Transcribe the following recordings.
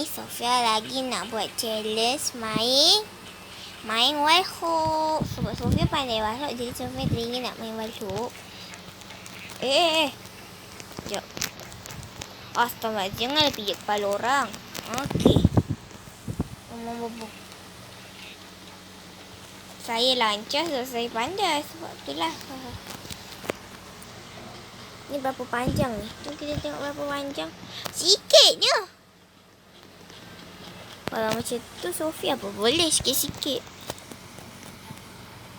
Sofia lagi nak buat challenge main main wild hook. Sebab Sofia pandai wild hook jadi Sofia teringin nak main wild hook. Eh, eh, eh. Sekejap. Astaga, janganlah pijak kepala orang. Okey. Saya lancar sebab saya pandai. Sebab itulah. Ni berapa panjang ni? Jom kita tengok berapa panjang. Sikit je. Kalau macam tu Sofia apa boleh sikit-sikit.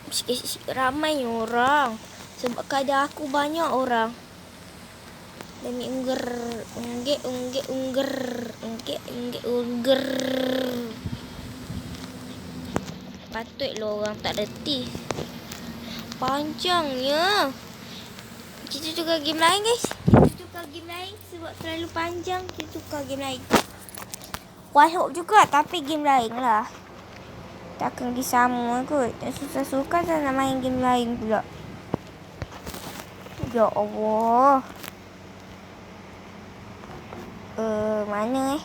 Sikit-sikit ramai orang. Sebab kadang aku banyak orang. Demi ungger. Unggit, unggit, ungger. Unggit, unggit, ungger. Patutlah orang tak reti. Panjangnya. Kita tukar game lain guys. Kita tukar game lain sebab terlalu panjang. Kita tukar game lain. White Hope juga tapi game lain lah. Takkan pergi sama kot. Susah suka saya nak main game lain pula. Ya Allah. Eh, uh, mana eh?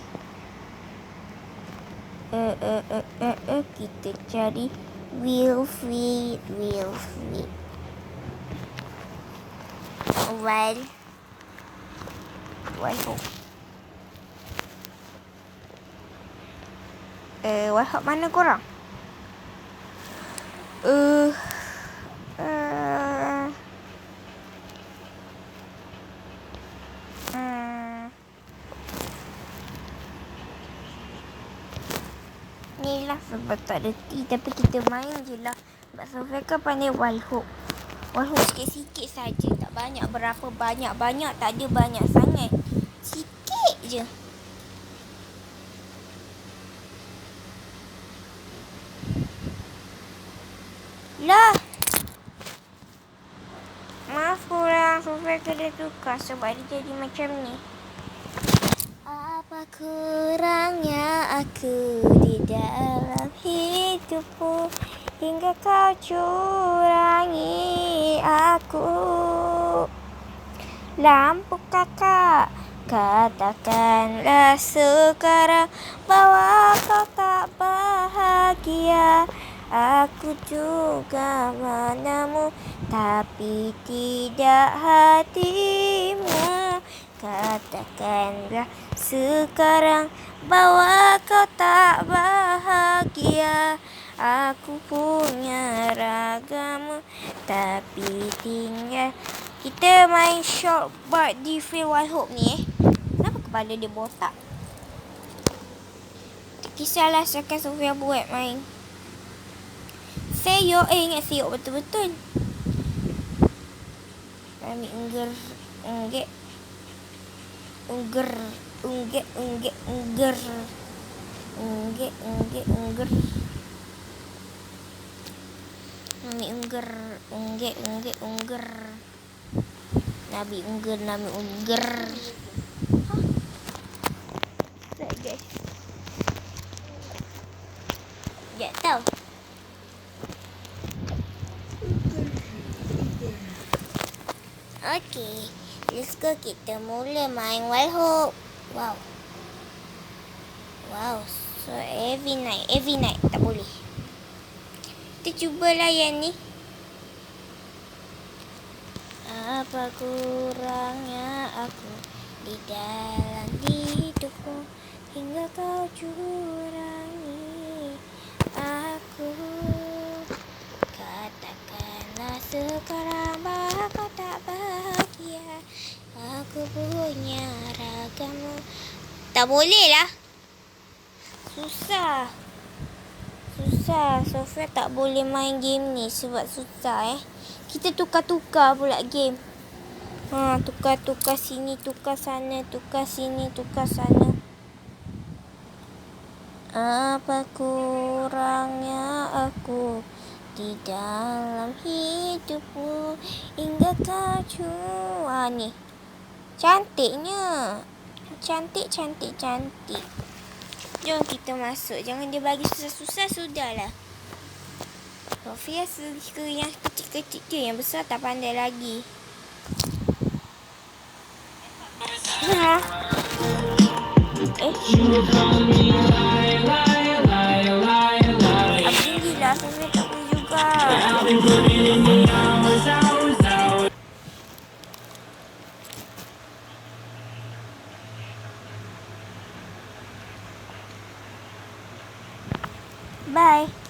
Eh, eh, eh, eh, eh, kita cari wheel feet. Well, White Hope. Eh, WhatsApp mana korang? Uh, uh, ni lah sebab tak T tapi kita main je lah. Sebab Sofia kan pandai walhook. Walhook sikit-sikit saja. Tak banyak berapa banyak-banyak. Tak ada banyak sangat. Sikit je. Lah. Maaf kurang. Sofia kena tukar sebab dia jadi macam ni. Apa kurangnya aku di dalam hidupku hingga kau curangi aku. Lampu kakak katakanlah sekarang bahwa kau tak bahagia. Aku juga manamu Tapi tidak hatimu. Katakanlah sekarang Bahwa kau tak bahagia. Aku punya ragamu Tapi tinggal Kita main short but di I hope ni eh. Kenapa kepala dia botak? Kisahlah sekarang Sofia buat main Seyok. Eh, ingat seyok betul-betul. Kami ungger. Unggit. Ungger. Unggit, unggit, ungger. Unggit, unggit, ungger. Kami ungger. Unggit, unggit, ungger. Nabi ungger, nabi ungger. Tak, guys. Tak tahu. Okey. Let's go kita mula main Wild Hope. Wow. Wow. So every night. Every night. Tak boleh. Kita cuba layan ni. Apa kurangnya aku di dalam hidupku hingga kau curangi aku katakanlah sekarang bahagia kau tak bahagia Aku punya ragamu Tak boleh lah Susah Susah Sofia tak boleh main game ni Sebab susah eh Kita tukar-tukar pula game Ha, tukar-tukar sini, tukar sana, tukar sini, tukar sana. Apa kurangnya aku? di dalam hidupmu hingga kau cua ni. Cantiknya. Cantik, cantik, cantik. Jom kita masuk. Jangan dia bagi susah-susah, sudahlah. Sofia suka yang kecil-kecil je. Yang besar tak pandai lagi. Ha. Abang 拜。